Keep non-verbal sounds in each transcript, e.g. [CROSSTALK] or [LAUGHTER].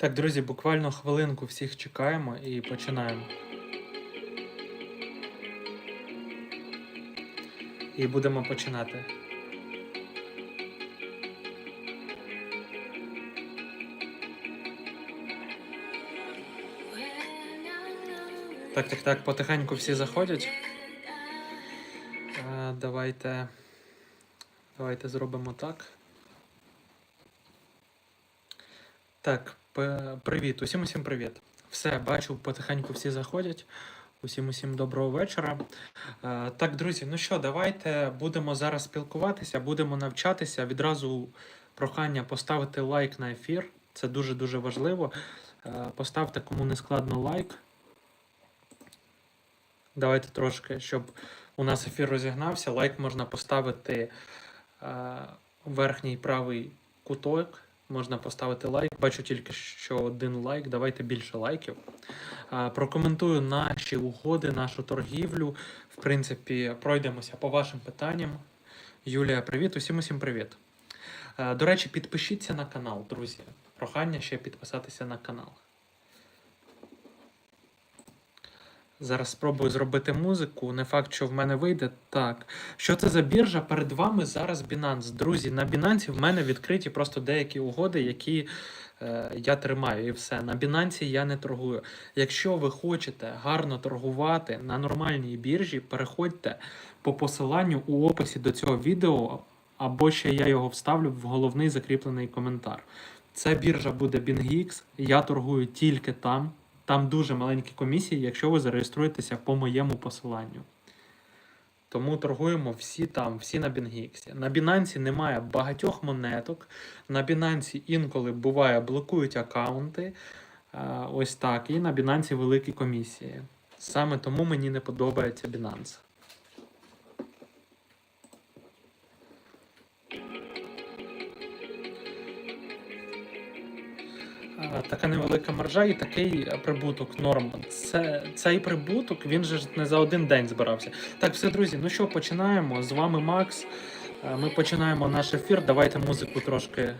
Так, друзі, буквально хвилинку всіх чекаємо і починаємо. І будемо починати. Так, так, так, потихеньку всі заходять. Е, давайте. Давайте зробимо так. Так, привіт, усім усім привіт. Все, бачу, потихеньку всі заходять. Усім усім доброго вечора. Е, так, друзі, ну що, давайте будемо зараз спілкуватися, будемо навчатися. Відразу прохання поставити лайк на ефір. Це дуже-дуже важливо. Е, поставте кому не складно лайк. Давайте трошки, щоб у нас ефір розігнався. Лайк можна поставити е, верхній правий куток. Можна поставити лайк. Бачу тільки що один лайк. Давайте більше лайків. Прокоментую наші угоди, нашу торгівлю. В принципі, пройдемося по вашим питанням. Юлія, привіт, усім усім привіт. До речі, підпишіться на канал, друзі. Прохання ще підписатися на канал. Зараз спробую зробити музику. Не факт, що в мене вийде. Так. Що це за біржа? Перед вами зараз Binance. Друзі, на Binance в мене відкриті просто деякі угоди, які е, я тримаю, і все. На Binance я не торгую. Якщо ви хочете гарно торгувати на нормальній біржі, переходьте по посиланню у описі до цього відео, або ще я його вставлю в головний закріплений коментар. Це біржа буде BingX, я торгую тільки там. Там дуже маленькі комісії, якщо ви зареєструєтеся по моєму посиланню. Тому торгуємо всі там, всі на BingX. На Binance немає багатьох монеток. На Binance інколи буває блокують аккаунти. Ось так. І на Binance великі комісії. Саме тому мені не подобається Binance. Така невелика маржа і такий е, прибуток норм. Це, цей прибуток він же не за один день збирався. Так, все, друзі, ну що, починаємо. З вами Макс. Е, Ми починаємо наш ефір. Давайте музику трошки,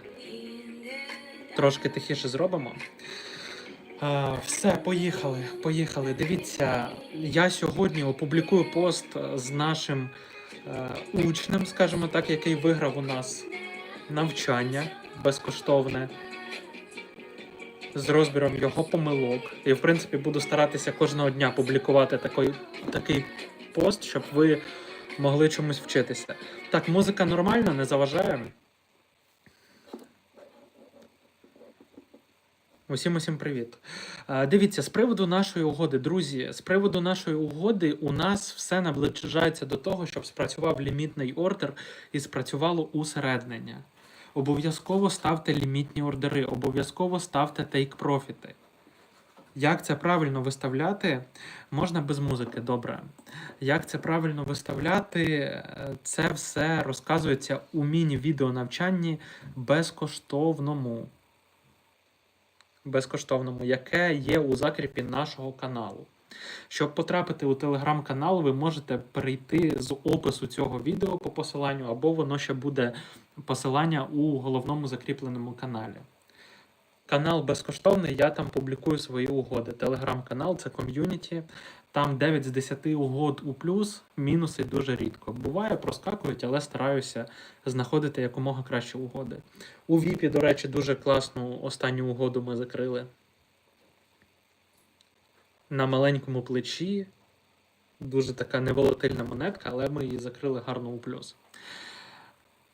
трошки тихіше зробимо. Е, Все, поїхали. Поїхали. Дивіться, я сьогодні опублікую пост з нашим учнем, скажімо так, який виграв у нас навчання безкоштовне з розбіром його помилок. І, в принципі, буду старатися кожного дня публікувати такий, такий пост, щоб ви могли чомусь вчитися. Так, музика нормальна, не заважає. Усім усім привіт. Е, Дивіться, з приводу нашої угоди, друзі, з приводу нашої угоди у нас все наближається до того, щоб спрацював лімітний ордер і спрацювало усереднення. Обов'язково ставте лімітні ордери, обов'язково ставте тейк-профіти. Як це правильно виставляти, можна без музики, добре. Як це правильно виставляти, це все розказується у міні-відео навчанні безкоштовному. Безкоштовному, яке є у закріпі нашого каналу. Щоб потрапити у телеграм-канал, ви можете перейти з опису цього відео по посиланню, або воно ще буде посилання у головному закріпленому каналі. Канал безкоштовний, я там публікую свої угоди. Телеграм-канал це ком'юніті. Там 9 з 10 угод у плюс, мінуси дуже рідко. Буває, проскакують, але стараюся знаходити якомога кращі угоди. У Віпі, до речі, дуже класну останню угоду ми закрили. На маленькому плечі. Дуже така неволатильна монетка, але ми її закрили гарно у плюс.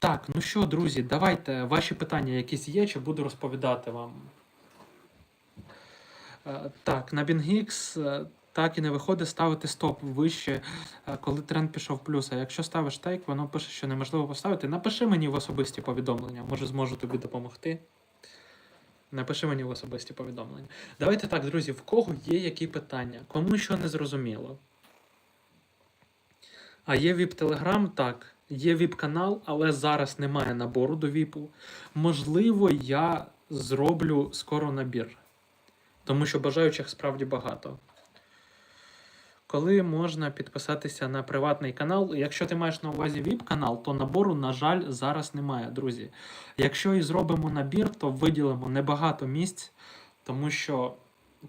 Так, ну що, друзі, давайте ваші питання якісь є, чи буду розповідати вам. Е, Так, на BingX е, так і не виходить ставити стоп вище, е, коли тренд пішов плюс. А якщо ставиш тейк, воно пише, що неможливо поставити. Напиши мені в особисті повідомлення, може зможу тобі допомогти. Напиши мені в особисті повідомлення. Давайте так, друзі, в кого є які питання? Кому що не зрозуміло? А є віп Телеграм, так. Є віп-канал, але зараз немає набору до віпу. Можливо, я зроблю скоро набір, тому що бажаючих справді багато. Коли можна підписатися на приватний канал, якщо ти маєш на увазі віп-канал, то набору, на жаль, зараз немає, друзі. Якщо і зробимо набір, то виділимо небагато місць тому що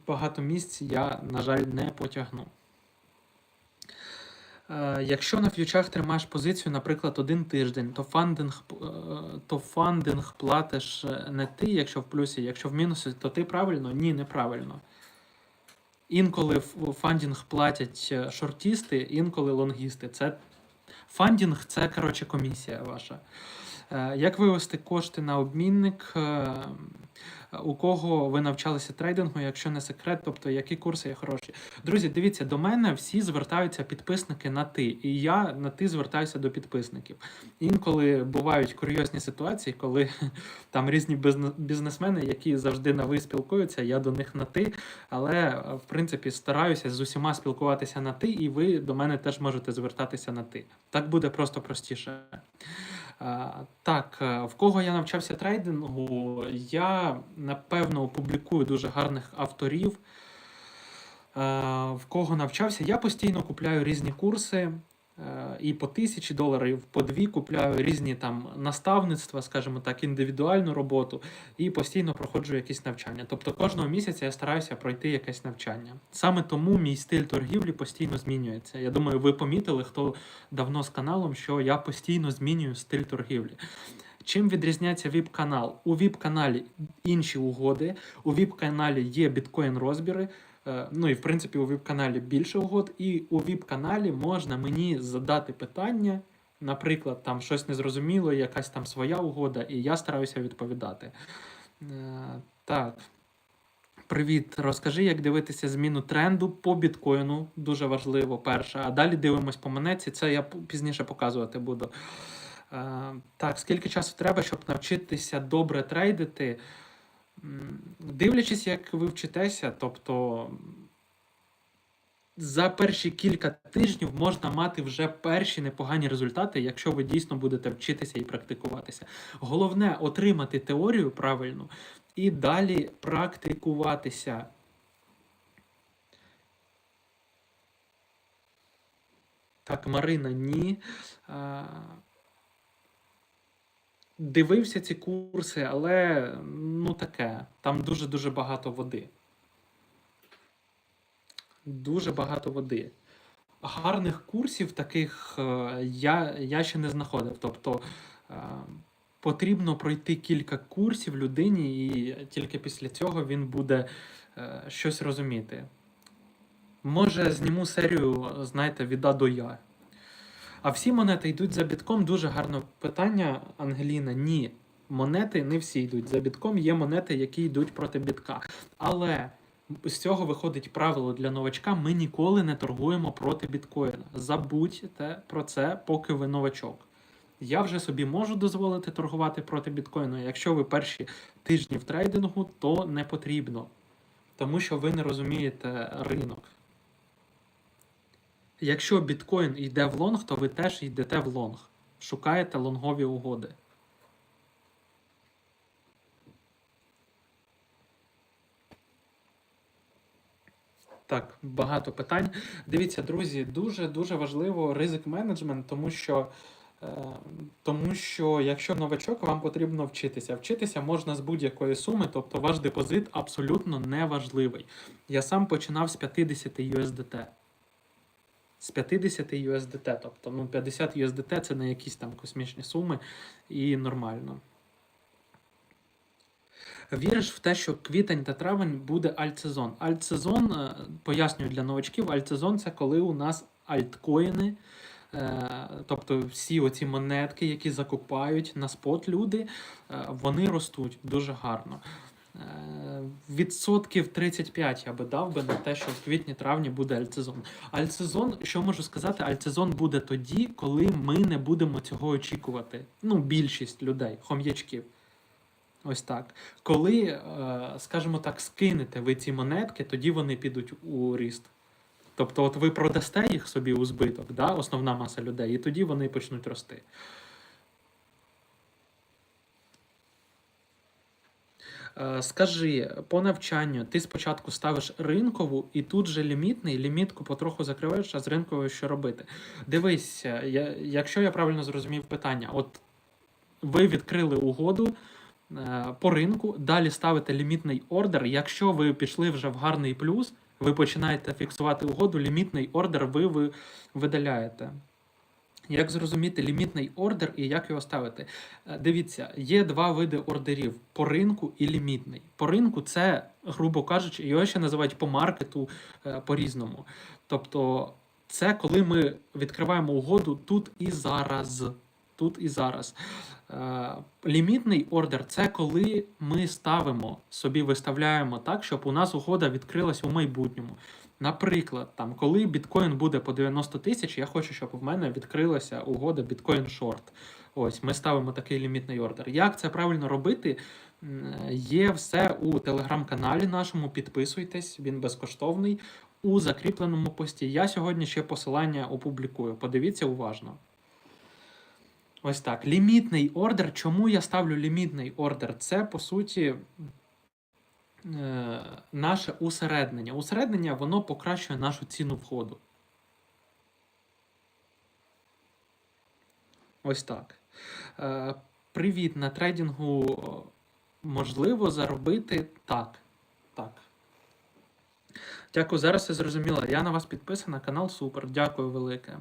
багато місць я, на жаль, не потягну. Е, Якщо на ф'ючах тримаєш позицію, наприклад, один тиждень, то фандинг, е, то фандинг платиш е, не ти, якщо в плюсі, якщо в мінусі, то ти правильно? Ні, неправильно. Інколи фандинг платять шортісти, інколи лонгісти. Це фандінг це коротше комісія ваша. Е, Як вивести кошти на обмінник? Е, У кого ви навчалися трейдингу, якщо не секрет, тобто які курси є хороші? Друзі, дивіться, до мене всі звертаються підписники на ти, і я на ти звертаюся до підписників. Інколи бувають курйозні ситуації, коли [LAUGHS] там різні бізнесмени, які завжди на ви спілкуються, я до них на ти, але е, в принципі стараюся з усіма спілкуватися на ти, і ви до мене теж можете звертатися на ти. Так буде просто простіше. А, Так, е, в кого я навчався трейдингу, я напевно опублікую дуже гарних авторів. Е, В кого навчався, я постійно купляю різні курси е, і по тисячі доларів, по дві купляю різні там наставництва, скажімо так, індивідуальну роботу, і постійно проходжу якісь навчання. Тобто кожного місяця я стараюся пройти якесь навчання. Саме тому мій стиль торгівлі постійно змінюється. Я думаю, ви помітили, хто давно з каналом, що я постійно змінюю стиль торгівлі. Чим відрізняється віп-канал? У віп-каналі інші угоди, у віп-каналі є біткоін-розбіри. е, Ну і в принципі у віп-каналі більше угод, і у віп-каналі можна мені задати питання, наприклад, там щось незрозуміло, якась там своя угода, і я стараюся відповідати. Е, Так. Привіт, розкажи, як дивитися зміну тренду по біткоїну. Дуже важливо, перше. А далі дивимось по монетці. Це я пізніше показувати буду. Е, так, скільки часу треба, щоб навчитися добре трейдити? Дивлячись, як ви вчитеся, тобто за перші кілька тижнів можна мати вже перші непогані результати, якщо ви дійсно будете вчитися і практикуватися. Головне отримати теорію правильну і далі практикуватися. Так, Марина, ні. Дивився ці курси, але ну таке, там дуже-дуже багато води. Дуже багато води. Гарних курсів таких е, я, я ще не знаходив. Тобто е, потрібно пройти кілька курсів людині, і тільки після цього він буде е, щось розуміти. Може, зніму серію, знаєте, від А до Я. А всі монети йдуть за бітком. Дуже гарне питання, Ангеліна. Ні. Монети не всі йдуть за бітком. Є монети, які йдуть проти бітка. Але з цього виходить правило для новачка: ми ніколи не торгуємо проти біткоїна. Забудьте про це, поки ви новачок. Я вже собі можу дозволити торгувати проти біткоїну. Якщо ви перші тижні в трейдингу, то не потрібно, тому що ви не розумієте ринок. Якщо біткоін йде в лонг, то ви теж йдете в лонг. Шукаєте лонгові угоди. Так, багато питань. Дивіться, друзі, дуже дуже важливо ризик менеджмент, тому що, е, тому що якщо новачок, вам потрібно вчитися. Вчитися можна з будь-якої суми, тобто ваш депозит абсолютно не важливий. Я сам починав з 50 USDT. З 50 USDT, тобто ну, 50 USDT це не якісь там космічні суми і нормально. Віриш в те, що квітень та травень буде альтсезон. Альтсезон, е, пояснюю для новачків, альтсезон це коли у нас альткоїни, е, тобто всі оці монетки, які закупають на спот люди, е, вони ростуть дуже гарно. Е, Відсотків 35 я би дав би на те, що в квітні-травні буде альтсезон. Альтсезон, що можу сказати, альтсезон буде тоді, коли ми не будемо цього очікувати. Ну, більшість людей, хом'ячків. Ось так. Коли, е, скажімо так, скинете ви ці монетки, тоді вони підуть у ріст. Тобто, от ви продасте їх собі у збиток, да, основна маса людей, і тоді вони почнуть рости. Скажи, по навчанню ти спочатку ставиш ринкову і тут же лімітний, лімітку потроху закриваєш, а з ринковою що робити? Дивись, е, я, якщо я правильно зрозумів питання, от ви відкрили угоду, е, по ринку, далі ставите лімітний ордер. Якщо ви пішли вже в гарний плюс, ви починаєте фіксувати угоду, лімітний ордер ви, ви видаляєте. Як зрозуміти лімітний ордер і як його ставити? Е, Дивіться, є два види ордерів: по ринку і лімітний. По ринку це, грубо кажучи, його ще називають по маркету е, по-різному. Тобто, це коли ми відкриваємо угоду тут і зараз. Тут і зараз. Е, Лімітний ордер це коли ми ставимо собі, виставляємо так, щоб у нас угода відкрилась у майбутньому. Наприклад, там, коли біткоін буде по 90 тисяч, я хочу, щоб в мене відкрилася угода біткоін шорт. Ось ми ставимо такий лімітний ордер. Як це правильно робити? Є все у телеграм-каналі нашому. Підписуйтесь, він безкоштовний. У закріпленому пості. Я сьогодні ще посилання опублікую. Подивіться уважно. Ось так. Лімітний ордер. Чому я ставлю лімітний ордер? Це по суті е, наше усереднення. Усереднення воно покращує нашу ціну входу. Ось так. Е, Привіт, на трейдингу можливо заробити так. Так. Дякую, зараз я зрозуміла. Я на вас підписана, канал супер. Дякую велике.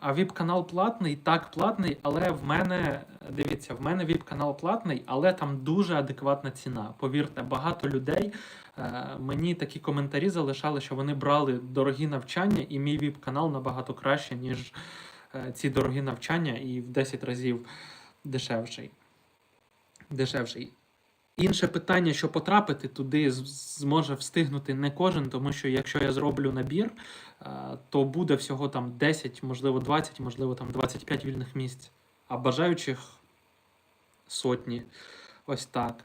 А віп-канал платний, так, платний, але в мене, дивіться, в мене віп-канал платний, але там дуже адекватна ціна. Повірте, багато людей е, мені такі коментарі залишали, що вони брали дорогі навчання, і мій віп-канал набагато краще, ніж е, ці дорогі навчання, і в 10 разів дешевший. дешевший. Інше питання, що потрапити туди зможе встигнути не кожен, тому що якщо я зроблю набір, е, то буде всього там 10, можливо 20, можливо там 25 вільних місць, а бажаючих сотні. Ось так.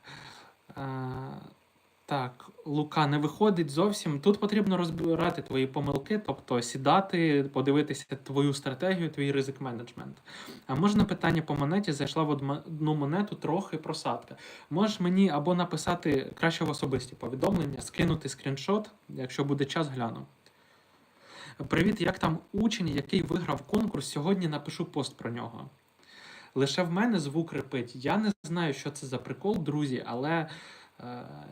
Так, Лука не виходить зовсім. Тут потрібно розбирати твої помилки, тобто сідати, подивитися твою стратегію, твій ризик менеджмент. А можна питання по монеті зайшла в одну монету, трохи просадка. Можеш мені або написати краще в особисті повідомлення, скинути скріншот, якщо буде час, гляну. Привіт, як там учень, який виграв конкурс? Сьогодні напишу пост про нього. Лише в мене звук репить. Я не знаю, що це за прикол, друзі, але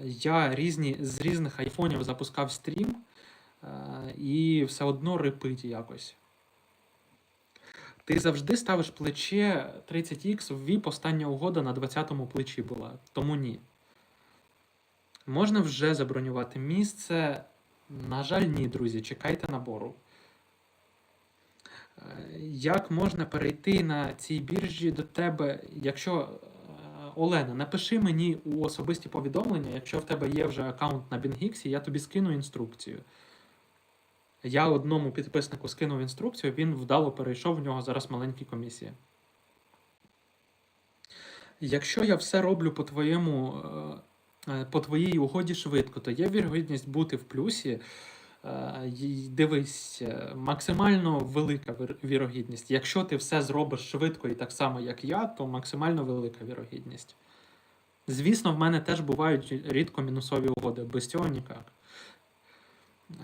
я різні, з різних айфонів запускав стрім, е, і все одно репить якось. Ти завжди ставиш плече 30х в VIP, остання угода на 20-му плечі була, тому ні. Можна вже забронювати місце. На жаль, ні, друзі, чекайте набору. Е, Як можна перейти на цій біржі до тебе, якщо е, Олена, напиши мені у особисті повідомлення, якщо в тебе є вже аккаунт на BingX, я тобі скину інструкцію. Я одному підписнику скинув інструкцію, він вдало перейшов, в нього зараз маленькі комісії. Якщо я все роблю по твоєму, е, е, по твоїй угоді швидко, то є вірогідність бути в плюсі. Е, Дивись, е, максимально велика вірогідність. Якщо ти все зробиш швидко і так само, як я, то максимально велика вірогідність. Звісно, в мене теж бувають рідко мінусові угоди, без цього ніяк.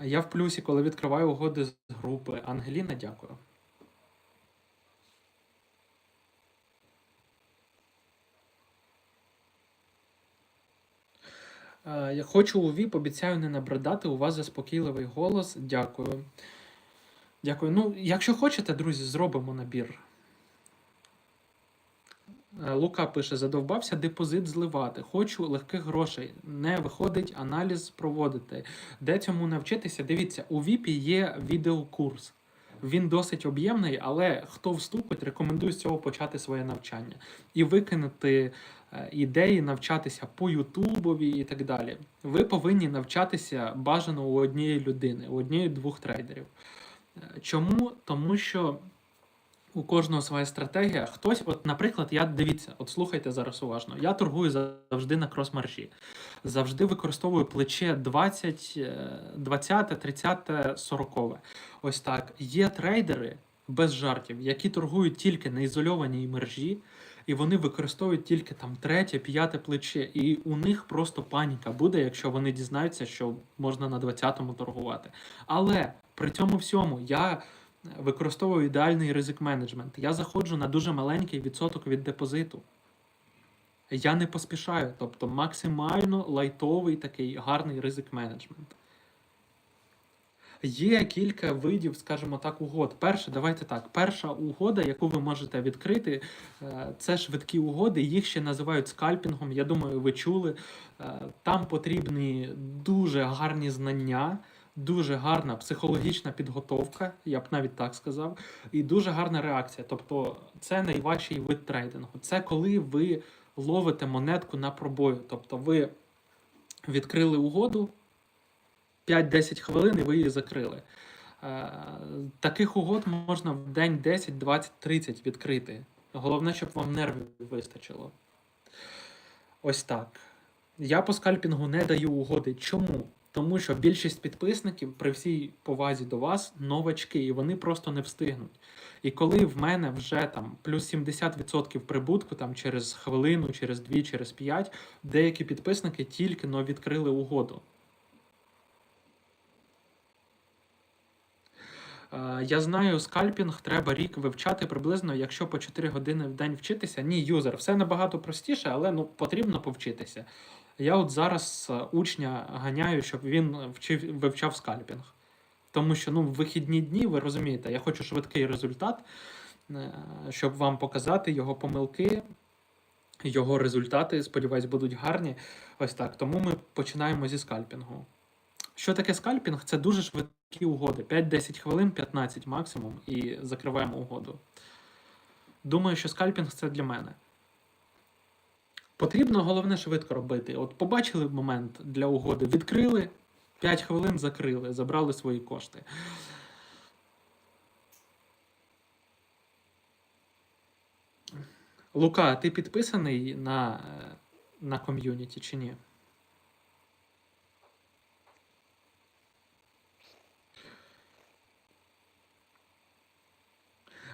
Я в плюсі, коли відкриваю угоди з групи. Ангеліна, дякую. Я хочу у ВІП, обіцяю не набридати. У вас заспокійливий голос. Дякую. Дякую. Ну, якщо хочете, друзі, зробимо набір. Е, Лука пише: задовбався депозит зливати. Хочу легких грошей. Не виходить аналіз проводити. Де цьому навчитися? Дивіться, у ВІПі є відеокурс. Він досить об'ємний, але хто вступить, рекомендую з цього почати своє навчання і викинути е, ідеї, навчатися по Ютубові і так далі. Ви повинні навчатися бажано у однієї людини, у однієї-двох трейдерів. Е, Чому? Тому що у кожного своя стратегія. Хтось, от, наприклад, я дивіться, от слухайте зараз уважно. Я торгую завжди на крос-маржі. Завжди використовую плече 20, е, 20, 30, 40. Ось так. Є трейдери без жартів, які торгують тільки на ізольованій мережі, і вони використовують тільки там третє, п'яте плече. І у них просто паніка буде, якщо вони дізнаються, що можна на 20-му торгувати. Але при цьому всьому я використовую ідеальний ризик менеджмент. Я заходжу на дуже маленький відсоток від депозиту. Я не поспішаю, тобто максимально лайтовий такий гарний ризик менеджмент. Є кілька видів, скажімо так, угод. Перше, давайте так. Перша угода, яку ви можете відкрити, е, це швидкі угоди. Їх ще називають скальпінгом. Я думаю, ви чули. Е, Там потрібні дуже гарні знання, дуже гарна психологічна підготовка, я б навіть так сказав, і дуже гарна реакція. Тобто, це найважчий вид трейдингу. Це коли ви ловите монетку на пробою. Тобто, ви відкрили угоду. 5-10 хвилин і ви її закрили. Е, Таких угод можна в день 10, 20, 30 відкрити. Головне, щоб вам нервів вистачило. Ось так. Я по скальпінгу не даю угоди. Чому? Тому що більшість підписників при всій повазі до вас новачки, і вони просто не встигнуть. І коли в мене вже там плюс 70% прибутку там через хвилину, через дві, через п'ять, деякі підписники тільки но відкрили угоду. Е, Я знаю, скальпінг треба рік вивчати приблизно, якщо по 4 години в день вчитися. Ні, юзер, все набагато простіше, але ну потрібно повчитися. Я от зараз е, учня ганяю, щоб він вчив, вивчав скальпінг. Тому що ну, в вихідні дні, ви розумієте, я хочу швидкий результат, е, щоб вам показати його помилки, його результати, сподіваюсь, будуть гарні. Ось так. Тому ми починаємо зі скальпінгу. Що таке скальпінг? Це дуже швидкі угоди. 5-10 хвилин, 15 максимум, і закриваємо угоду. Думаю, що скальпінг це для мене. Потрібно головне швидко робити. От побачили момент для угоди, відкрили, 5 хвилин закрили, забрали свої кошти. Лука, ти підписаний на, е, на ком'юніті чи ні?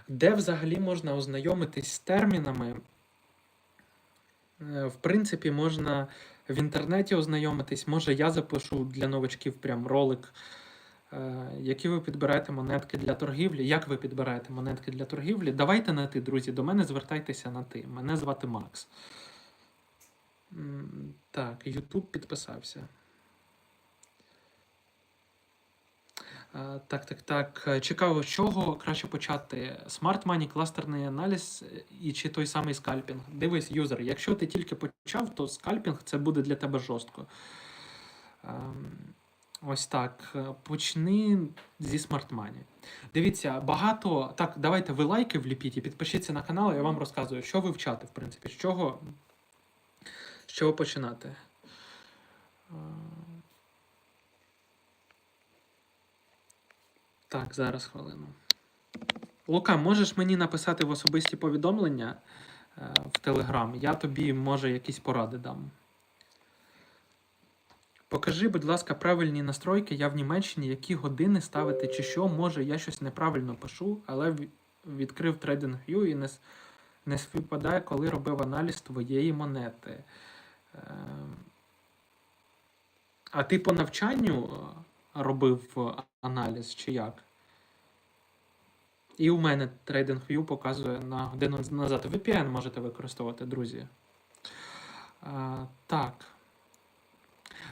Де взагалі можна ознайомитись з термінами? Е, В принципі, можна в інтернеті ознайомитись. Може, я запишу для новачків прям ролик, е, які ви підбираєте монетки для торгівлі. Як ви підбираєте монетки для торгівлі? Давайте на ти, друзі. До мене звертайтеся на ти. Мене звати Макс. Так, YouTube підписався. Так, так, так. Е, Цікаво, з чого краще почати? Smart Money, кластерний аналіз е, і чи той самий скальпінг? Дивись, юзер, якщо ти тільки почав, то скальпінг це буде для тебе жорстко. Ем, Ось так. Е, Почни зі Smart Money. Дивіться, багато. Так, давайте ви лайки вліпіть і підпишіться на канал, я вам розказую, що вивчати, в принципі, з чого, з чого починати. Так, зараз хвилину. Лука, можеш мені написати в особисті повідомлення е, в Телеграм? Я тобі, може, якісь поради дам. Покажи, будь ласка, правильні настройки. Я в Німеччині, які години ставити чи що. Може, я щось неправильно пишу, але відкрив TradingView і не, не співпадає, коли робив аналіз твоєї монети. Е, А ти по навчанню е, робив е, аналіз чи як? І у мене TradingView показує на годину назад. VPN можете використовувати, друзі. А, так.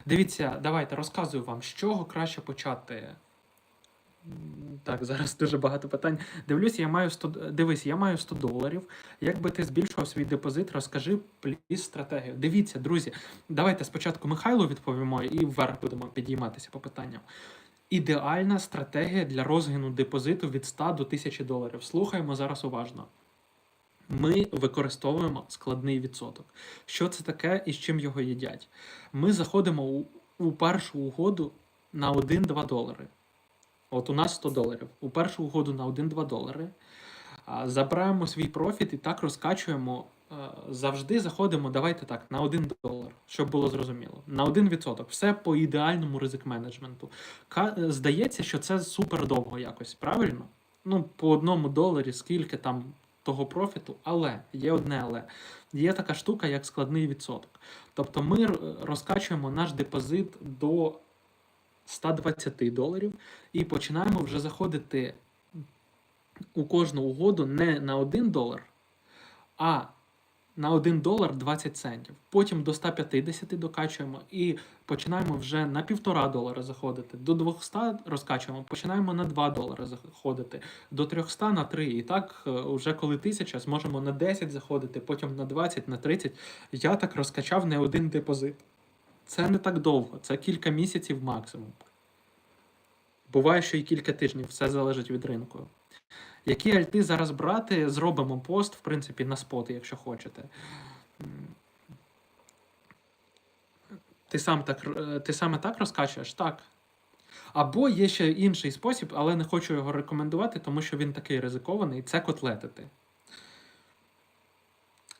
Дивіться, давайте розказую вам, з чого краще почати. Так, зараз дуже багато питань. Дивлюсь, я маю 100, дивись, я маю 100 доларів. Як би ти збільшував свій депозит, розкажи пліс стратегію. Дивіться, друзі, давайте спочатку Михайлу відповімо і вверх будемо підійматися по питанням. Ідеальна стратегія для розгину депозиту від 100 до 1000 доларів. Слухаємо зараз уважно. Ми використовуємо складний відсоток. Що це таке і з чим його їдять? Ми заходимо у, у першу угоду на 1-2 долари. От у нас 100 доларів. У першу угоду на 1-2 долари. Забираємо свій профіт і так розкачуємо. е, Завжди заходимо, давайте так, на 1 долар, щоб було зрозуміло. На 1%. Все по ідеальному ризик менеджменту. Е, Здається, що це супер довго якось, правильно? Ну, по одному доларі, скільки там того профіту, але є одне але. Є така штука, як складний відсоток. Тобто ми розкачуємо наш депозит до 120 доларів і починаємо вже заходити у кожну угоду не на 1 долар, а на 1 долар 20 центів. Потім до 150 докачуємо і починаємо вже на 1,5 долара заходити. До 200 розкачуємо, починаємо на 2 долари заходити, до 300 на 3. І так, е, вже коли 1000, зможемо на 10 заходити, потім на 20, на 30. Я так розкачав не один депозит. Це не так довго, це кілька місяців максимум. Буває, що і кілька тижнів, все залежить від ринку. Які альти зараз брати? Зробимо пост, в принципі, на спот, якщо хочете. Ти сам так, ти саме так розкачуєш? Так. Або є ще інший спосіб, але не хочу його рекомендувати, тому що він такий ризикований це котлетити.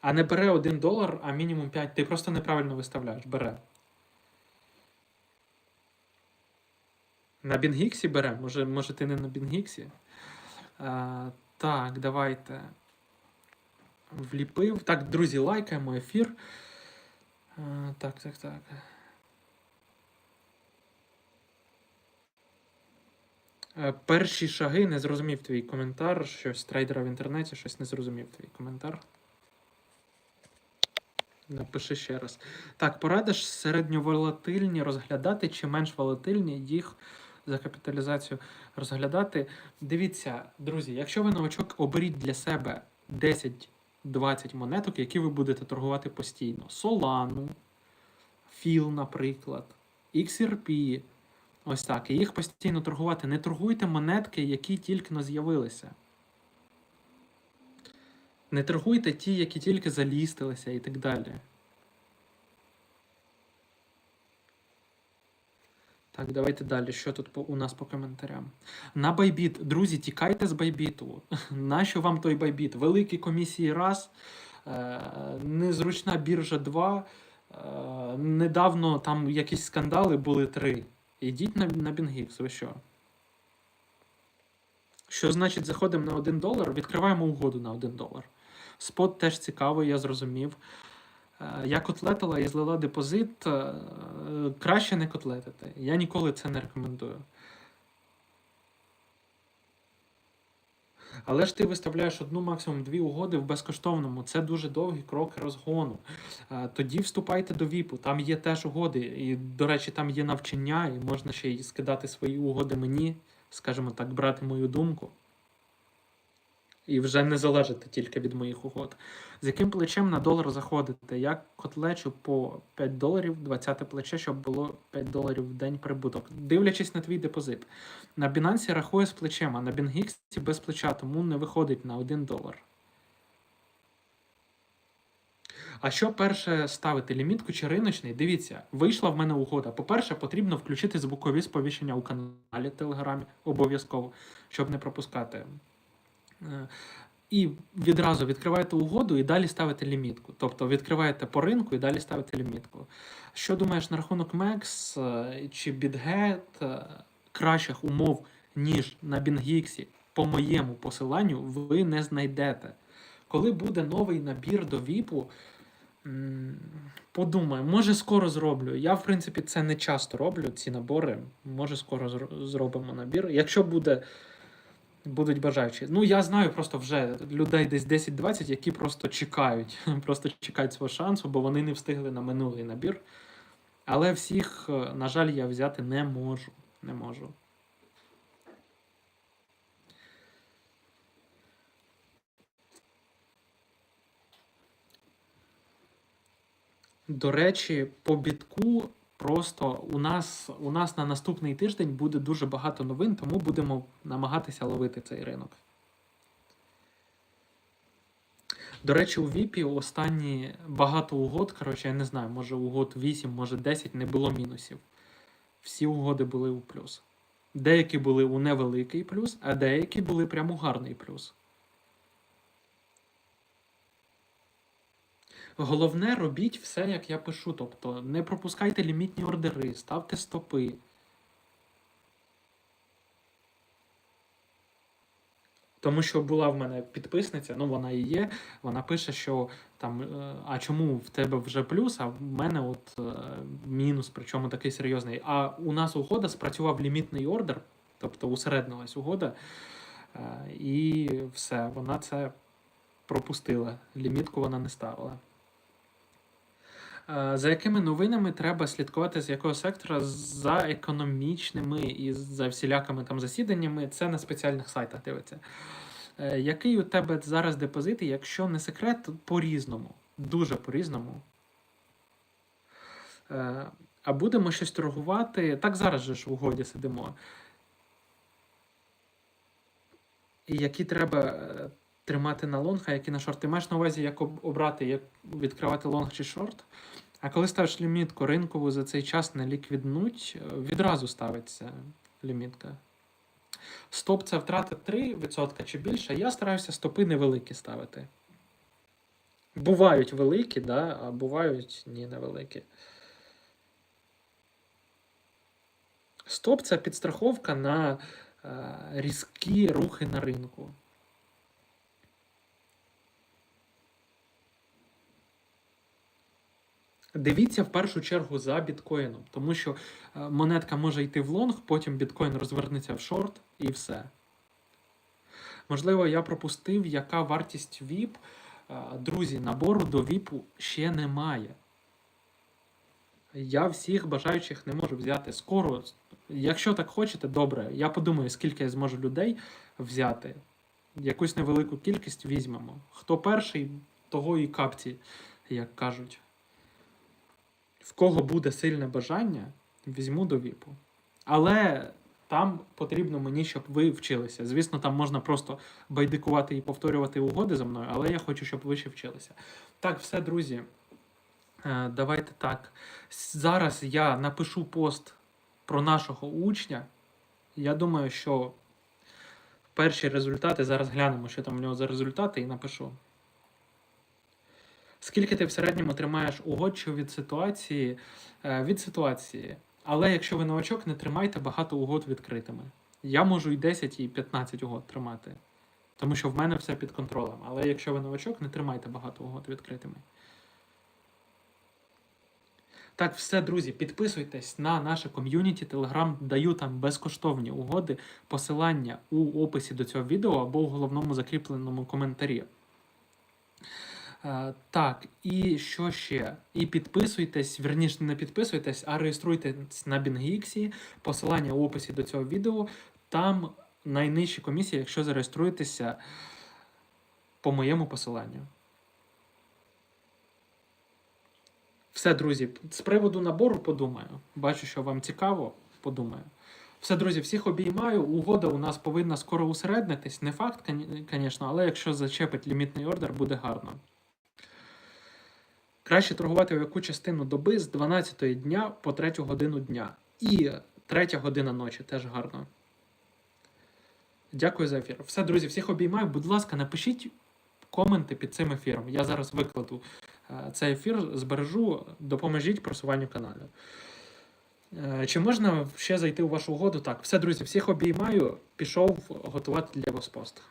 А не бере 1 долар, а мінімум 5. Ти просто неправильно виставляєш. Бере. На Бінгіксі бере? Може, може ти не на Бінгіксі? А, так, давайте. Вліпив. Так, друзі, лайкаємо ефір. А, так, так, так. Е, Перші шаги не зрозумів твій коментар. Щось трейдера в інтернеті, щось не зрозумів твій коментар. Напиши ще раз. Так, порадиш середньоволатильні розглядати чи менш волатильні їх за капіталізацію розглядати. Дивіться, друзі, якщо ви новачок, оберіть для себе 10-20 монеток, які ви будете торгувати постійно. Solana, FIL, наприклад, XRP. Ось так. І їх постійно торгувати. Не торгуйте монетки, які тільки но з'явилися. Не торгуйте ті, які тільки залістилися і так далі. Так, давайте далі. Що тут у нас по коментарям? На байбіт. Друзі, тікайте з байбіту. [LAUGHS] Нащо вам той байбіт? Великі комісії раз, е, незручна біржа два. Е, недавно там якісь скандали були три. Ідіть на, на Бінгікс, ви що? Що значить заходимо на 1 долар, відкриваємо угоду на 1 долар. Спот теж цікавий, я зрозумів. Е, Я котлетила і злила депозит. е, Краще не котлетити. Я ніколи це не рекомендую. Але ж ти виставляєш одну, максимум дві угоди в безкоштовному. Це дуже довгі кроки розгону. Е, Тоді вступайте до ВІПу. Там є теж угоди. І, до речі, там є навчання, і можна ще й скидати свої угоди мені, скажімо так, брати мою думку. І вже не залежати тільки від моїх угод. З яким плечем на долар заходити? Я котлечу по 5 доларів, 20 плече, щоб було 5 доларів в день прибуток. Дивлячись на твій депозит. На Binance рахує з плечем, а на BingX без плеча, тому не виходить на 1 долар. А що перше ставити? Лімітку чи риночний? Дивіться, вийшла в мене угода. По-перше, потрібно включити звукові сповіщення у каналі Телеграмі обов'язково, щоб не пропускати. Е, І відразу відкриваєте угоду і далі ставите лімітку. Тобто відкриваєте по ринку і далі ставите лімітку. Що думаєш на рахунок е, чи е, кращих умов, ніж на BingX, по моєму посиланню, ви не знайдете. Коли буде новий набір до ВІПу, подумаю, може скоро зроблю. Я, в принципі, це не часто роблю, ці набори. Може, скоро зробимо набір. Якщо буде будуть бажаючі. Ну, я знаю просто вже людей десь 10-20, які просто чекають, [LAUGHS] просто чекають свого шансу, бо вони не встигли на минулий набір. Але всіх, е, на жаль, я взяти не можу. Не можу. До речі, по бітку просто у нас, у нас на наступний тиждень буде дуже багато новин, тому будемо намагатися ловити цей ринок. До речі, у Віпі останні багато угод, коротше, я не знаю, може угод 8, може 10 не було мінусів. Всі угоди були у плюс. Деякі були у невеликий плюс, а деякі були прямо у гарний плюс. Головне, робіть все, як я пишу. Тобто не пропускайте лімітні ордери, ставте стопи. Тому що була в мене підписниця, ну вона і є. Вона пише, що там, е, а чому в тебе вже плюс, а в мене от е, мінус, причому такий серйозний. А у нас угода спрацював лімітний ордер, тобто усереднилась угода, е, і все, вона це пропустила. Лімітку вона не ставила. Е, За якими новинами треба слідкувати з якого сектора за економічними і за всілякими там засіданнями? Це на спеціальних сайтах дивиться. Е, Який у тебе зараз депозит, якщо не секрет, то по-різному. Дуже по-різному. Е, А будемо щось торгувати. Так зараз же ж в угоді сидимо. І які треба тримати на лонг, а які на шорт. Ти маєш на увазі, як обрати, як відкривати лонг чи шорт. А коли ставиш лімітку ринкову за цей час не ліквіднуть, е, відразу ставиться лімітка. Стоп це втрата 3% чи більше. Я стараюся стопи невеликі ставити. Бувають великі, да, а бувають ні, невеликі. Стоп це підстраховка на е, різкі рухи на ринку. Дивіться в першу чергу за біткоїном, тому що е, монетка може йти в лонг, потім біткоін розвернеться в шорт і все. Можливо, я пропустив, яка вартість VIP. Е, Друзі, набору до VIP ще немає. Я всіх бажаючих не можу взяти скоро. Якщо так хочете, добре. Я подумаю, скільки я зможу людей взяти. Якусь невелику кількість візьмемо. Хто перший, того і капці, як кажуть. В кого буде сильне бажання, візьму до віпу. Але там потрібно мені, щоб ви вчилися. Звісно, там можна просто байдикувати і повторювати угоди за мною, але я хочу, щоб ви ще вчилися. Так, все, друзі. Е, Давайте так. Зараз я напишу пост про нашого учня. Я думаю, що перші результати зараз глянемо, що там у нього за результати, і напишу. Скільки ти в середньому тримаєш угод чи від ситуації? Е, Від ситуації. Але якщо ви новачок, не тримайте багато угод відкритими. Я можу і 10, і 15 угод тримати. Тому що в мене все під контролем. Але якщо ви новачок, не тримайте багато угод відкритими. Так, все, друзі, підписуйтесь на наше ком'юніті Telegram, даю там безкоштовні угоди, посилання у описі до цього відео або у головному закріпленому коментарі. Е, Так, і що ще? І підписуйтесь, верніше не підписуйтесь, а реєструйтесь на BingX, посилання у описі до цього відео. Там найнижчі комісії, якщо зареєструєтеся по моєму посиланню. Все, друзі, з приводу набору подумаю. Бачу, що вам цікаво, подумаю. Все, друзі, всіх обіймаю. Угода у нас повинна скоро усереднитись. Не факт, звісно, але якщо зачепить лімітний ордер, буде гарно. Краще торгувати в яку частину доби з 12 дня по 3 годину дня. І 3 година ночі теж гарно. Дякую за ефір. Все, друзі, всіх обіймаю. Будь ласка, напишіть коменти під цим ефіром. Я зараз викладу е, цей ефір, збережу, допоможіть просуванню каналу. Е, Чи можна ще зайти у вашу угоду? Так, все, друзі, всіх обіймаю. Пішов готувати для вас пост.